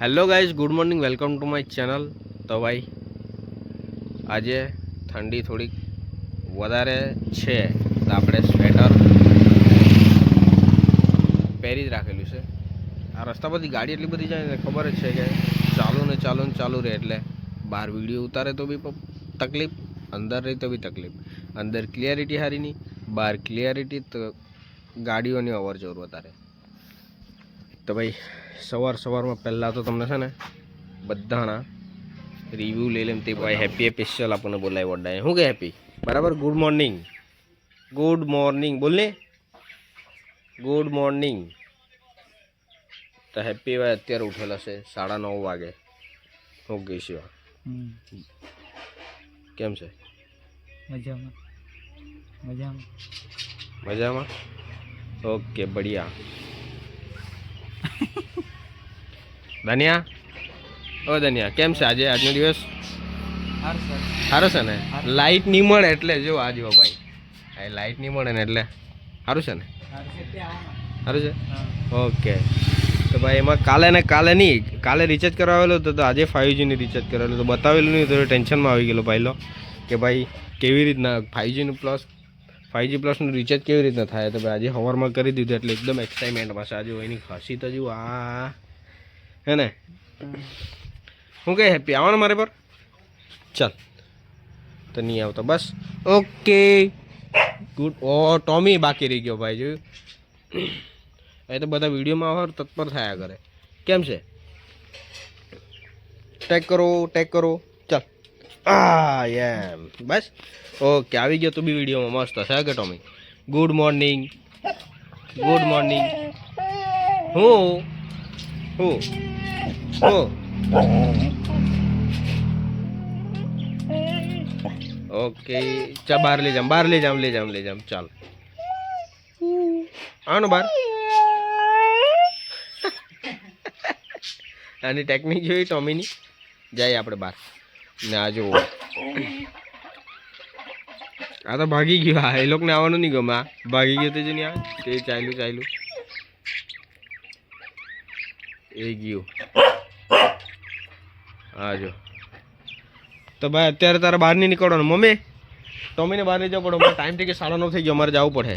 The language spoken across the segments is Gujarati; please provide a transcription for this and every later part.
Hello guys good morning welcome to my channel તો ભાઈ, આજે ઠંડી થોડીક વધારે છે, તો આપણે સ્વેટર પહેરી જ રાખેલું છે. આ રસ્તા પરથી ગાડી એટલી બધી જાય ને, ખબર જ છે કે ચાલુ ને ચાલુ ને ચાલુ રહે, એટલે બહાર વીડિયો ઉતારે તો બી તકલીફ, અંદર રહી તો બી તકલીફ. અંદર ક્લિયરિટી સારી નહીં બહાર ક્લિયરિટી તો ગાડીઓની અવર જવર વધારે. તો ભાઈ સવાર સવારમાં પહેલાં તો તમને છે ને બધાના રિવ્યૂ લઈ લેમ તે ભાઈ હેપી સ્પેશિયલ આપણને બોલાવી વડાય શું કે હેપી બરાબર? ગુડ મોર્નિંગ ગુડ મોર્નિંગ બોલ ને. ગુડ મોર્નિંગ તો હેપી ભાઈ અત્યારે ઉઠેલા છે સાડા નવ વાગે. હું ગઈ શિવા કેમ છે? મજામાં. મજામાં. મજામાં? ઓકે બઢિયા. ધનિયા? ઓ ધનિયા કેમ છે આજે? આજનો દિવસ? સારું છે. ને? લાઇટ નહીં મળે એટલે જો આ જો ભાઈ. આ લાઇટ નહીં મળે ને એટલે. સારું છે ને? સારું છે ઓકે. તો ભાઈ એમાં કાલે ને કાલે નહીં કાલે રિચાર્જ કરાવેલો હતો તો આજે ફાઇવ જીની રિચાર્જ કરાવેલું તો બતાવેલું નહીં તો ટેન્શનમાં આવી ગયેલો પહેલો કે ભાઈ કેવી રીતના ફાઇવ જીનું પ્લસ ફાઇવ જી પ્લસનું રિચાર્જ કેવી રીતના થાય? તો ભાઈ આજે હવરમાં કરી દીધું એટલે એકદમ એક્સાઇટમેન્ટમાં છે. આજે એની ખાસી તો આ. હે ને? હું કહે હેપી? આવવાનું મારે પર? ચાલ. તો નહીં આવતો. બસ. ઓકે. ગુડ. ઓ, ટોમી બાકી રહી ગયો ભાઈ, જોયું? એ તો બધા વિડીયોમાં આવે તત્પર થયા કરે. કેમ છે? ટેક કરો ટેક કરો. આ એમ બસ? ઓકે આવી ગયો તું બી વિડીયોમાં. મસ્ત હશે કે Tommy? Good morning good morning હું? હું? હું? ઓકે ચા, બહાર લઈ જામ બહાર લઈ જામ લઈ જામ લઈ જામ ચાલ. આનો બહાર આની ટેકનિક જોઈ ટોમીની? જાય આપણે બહાર. ને આ જો આ તો ભાગી ગયો. હા એ લોકોને આવવાનું નહીં ગમે. ભાગી ગયો તે જ નહીં આ. તે ચાલ્યું ચાલ્યું. એ ગયું. હા જો. તો ભાઈ અત્યારે તારે બહાર નહીં નીકળવાનું. મમ્મી ટોમીને બહાર નહીં જવું પડે. ટાઈમ થઈ ગયો સાડા નવ થઈ ગયો. અમારે જવું પડે.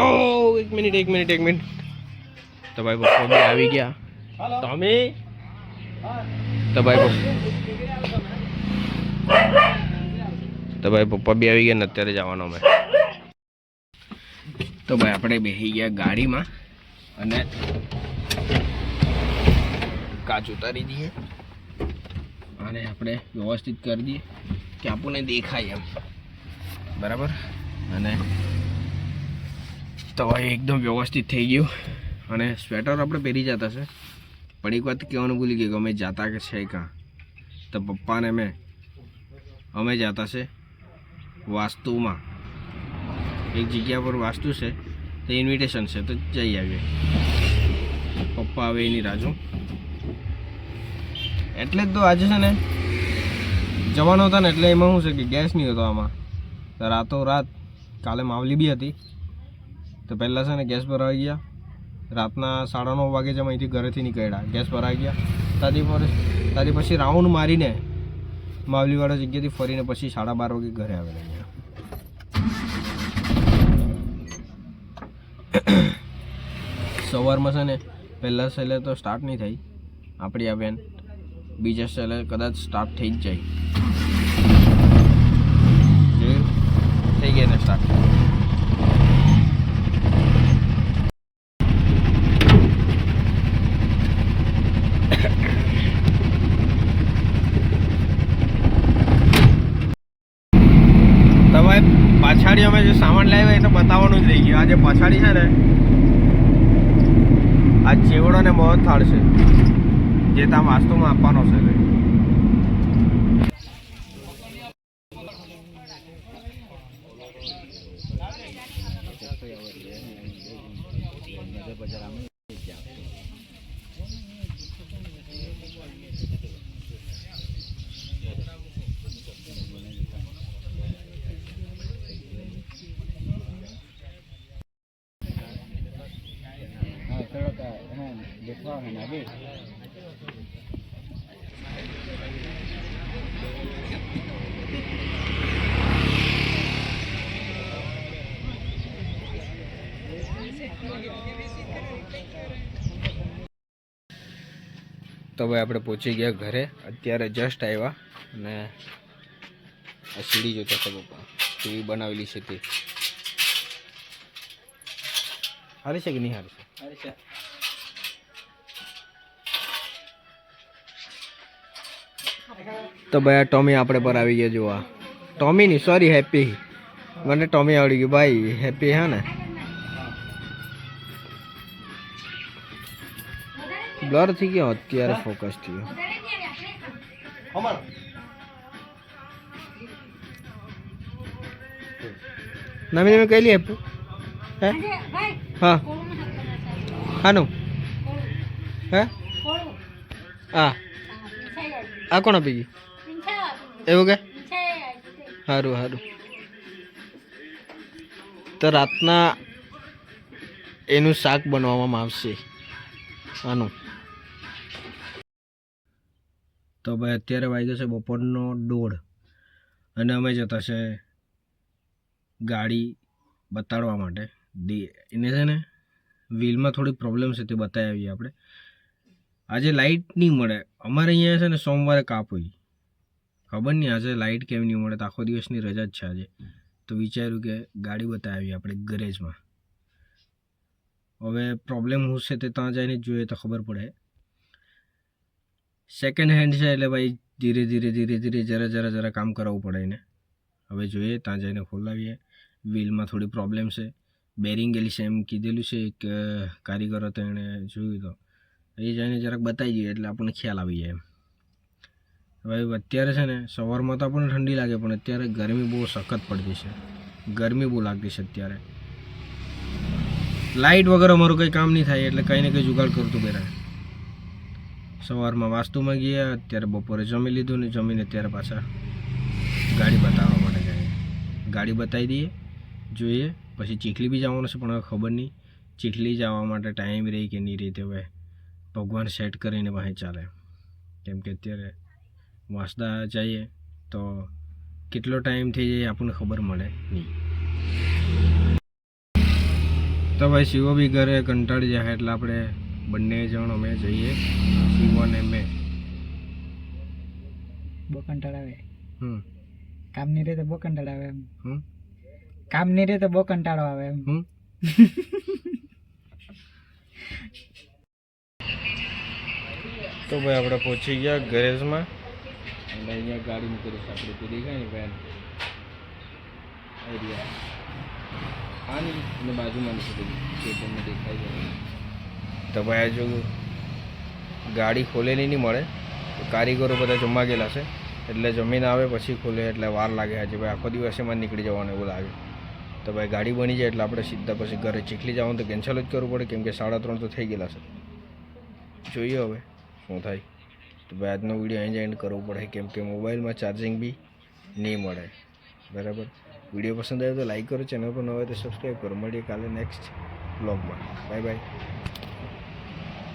ઓ એક મિનિટ એક મિનિટ એક મિનિટ. તો ભાઈ પપ્પા આવી ગયા. ટોમી તો ભાઈ તો ભાઈ પપ્પા બે આવી ગયા ને અત્યારે જવાનો અમે. તો ભાઈ, આપણે બેસી ગયા ગાડીમાં અને કાચ ઉતારી દઈએ અને આપણે વ્યવસ્થિત કરી દઈએ કે આપણને દેખાય એમ. બરાબર? અને તો એકદમ વ્યવસ્થિત થઈ ગયું. અને સ્વેટર આપણે પહેરી જતા છે. પણ એક વાત કહેવાનું ભૂલી ગયું કે અમે જાતા કે છે કાં તો પપ્પાને મેં અમે જાતા છે વાસ્તુમાં. એક જગ્યા પર વાસ્તુ છે, તો ઇન્વિટેશન છે, તો જઈ આવીએ. પપ્પા આવે એની રાજુ એટલે જ તો આજે છે ને, જવાનો હતા ને એટલે એમાં શું છે કે ગેસ નહીં હતો આમાં. તો રાતો રાત કાલે માવલી બી હતી. તો પહેલાં છે ને ગેસ ભરાઈ ગયા. રાતના સાડા નવ વાગે જ અહીંથી ઘરેથી નીકળ્યા. ગેસ ભરાઈ ગયા. ત્યાંથી પર ત્યાંથી પછી રાઉન્ડ મારીને માવલીવાળા જગ્યાથી ફરીને પછી સાડા બાર વાગે ઘરે આવેલા અહીંયા. સવારમાં છે ને, પહેલાં સેલે તો સ્ટાર્ટ નહીં થઈ. આપણી આ વેન બીજા સેલે કદાચ સ્ટાર્ટ થઈ જ જોયું? થઈ ગયા ને સ્ટાર્ટ પછાડી અમે જે સામાન લાવ્યો એ તો બતાવવાનું જ રહી ગયું. આજે પછાડી છે ને, આ ચેવડો ને મોહન થાળ છે જે ત્યાં વાસ્તુમાં આપવાનો છે બજાર તો ભાઈ આપણે પહોંચી ગયા ઘરે. અત્યારે જસ્ટ આવ્યા અને આ સીડી જોતા હતા પપ્પા. સીડી બનાવેલી છે તે. હારી છે કે નહીં હારી છે? હારી છે. તો ભાઈ આ ટોમી આપણે પર આવી ગયા જોવા ટોમી નહીં સોરી હેપી મને ટોમી આવડી ગયું ભાઈ હેપી હા ને? બ્લર થઈ ગયો અત્યારે ફોકસ થયો. નવી નવી કઈ લી હેપી હે? હા. હાનું હે? હા. આ કોણ આપી ગઈ એવું કે? સારું સારું તો રાતના એનું શાક બનાવવામાં આવશે. આનું. તો ભાઈ અત્યારે વાગ્યો છે બપોરનો દોઢ. અને અમે જતા છે ગાડી બતાડવા માટે. એને છે ને વ્હીલમાં થોડી પ્રોબ્લેમ છે તે બતાવી આવીએ આપણે. આજે લાઇટ નહીં મળે. અમારે અહીંયા છે ને સોમવારે કાપ હોય. ખબર નહીં, આજે લાઇટ કેમ નહીં મળે, તો આખો દિવસની રજા જ છે આજે. તો વિચાર્યું કે ગાડી બતાવી આપણે ગરેજમાં. હવે પ્રોબ્લેમ શું છે તે ત્યાં જઈને જોઈએ તો ખબર પડે. સેકન્ડ હેન્ડ છે એટલે ભાઈ ધીરે ધીરે ધીરે ધીરે જરા જરા જરા કામ કરાવવું પડે એને. હવે જોઈએ, ત્યાં જઈને ખોલાવીએ. વ્હીલમાં થોડી પ્રોબ્લેમ છે. બેરિંગ ગયેલી છે, એમ કીધેલું છે એક કારીગર હતો એણે જોયું તો. એ જઈને જરાક બતાવી દઈએ એટલે આપણને ખ્યાલ આવી જાય એમ. હવે અત્યારે છે ને સવારમાં તો આપણને ઠંડી લાગે, પણ અત્યારે ગરમી બહુ સખત પડતી છે. ગરમી બહુ લાગતી છે અત્યારે. લાઇટ વગર અમારું કંઈ કામ નહીં થાય, એટલે કંઈ ને કંઈ જુગાડ કરતું પહેરાય સવારમાં વાસ્તુમાં ગયા, અત્યારે બપોરે જમી લીધું ને જમીને અત્યારે પાછા ગાડી બતાવવા માટે જઈએ ગાડી બતાવી દઈએ, જોઈએ. પછી ચીખલી બી જવાનું છે, પણ હવે ખબર નહીં. ચીખલી જવા માટે ટાઈમ રહી કે નહીં રહી તે હવે ભગવાન સેટ કરીને વાહે ચાલે. કેમ કે અત્યારે વાંસદા જઈએ તો કેટલો ટાઈમ થઈ જાય આપણને ખબર મળે નહીં. તો ભાઈ શિવો બી ઘરે કંટાળી જાય એટલે આપણે બંને જણ અમે જઈએ શિવો અને મેં. બહુ કંટાળ આવે હમ. કામ નહીં રહે તો બહુ કંટાળ આવે એમ. હમ. કામ નહીં રહે તો બહુ કંટાળો આવે એમ. હમ. તો ભાઈ આપણે પહોંચી ગયા ગેરેજમાં. અને અહીંયા ગાડી મૂકી છે. આપણે પેલી દેખાય ને વેન એરિયા આની અને બાજુમાં જે તમને દેખાય છે. તો ભાઈ આ જો ગાડી ખોલેલી નહીં મળે. તો કારીગરો બધા જમવા ગયેલા છે. એટલે જમીન આવે, પછી ખોલે. એટલે વાર લાગે હજી ભાઈ આખો દિવસ એમાં નીકળી જવાનું એવું લાગે. તો ભાઈ ગાડી બની જાય એટલે આપણે સીધા પછી ઘરે ચીખલી જવાનું તો કેન્સલ જ કરવું પડે. કેમ કે સાડા ત્રણ તો થઈ ગયેલા છે. જોઈએ હવે શું થાય. તો ભાઈ, આજનો વીડિયો અહીં જ એન્ડ કરવો પડે. કેમ કે મોબાઈલમાં ચાર્જિંગ બી નહીં મળે. બરાબર? વીડિયો પસંદ આવ્યો તો લાઈક કરો ચેનલ પર ન હોય તો સબસ્ક્રાઈબ કરો. મળીએ કાલે નેક્સ્ટ બ્લોગમાં બાય બાય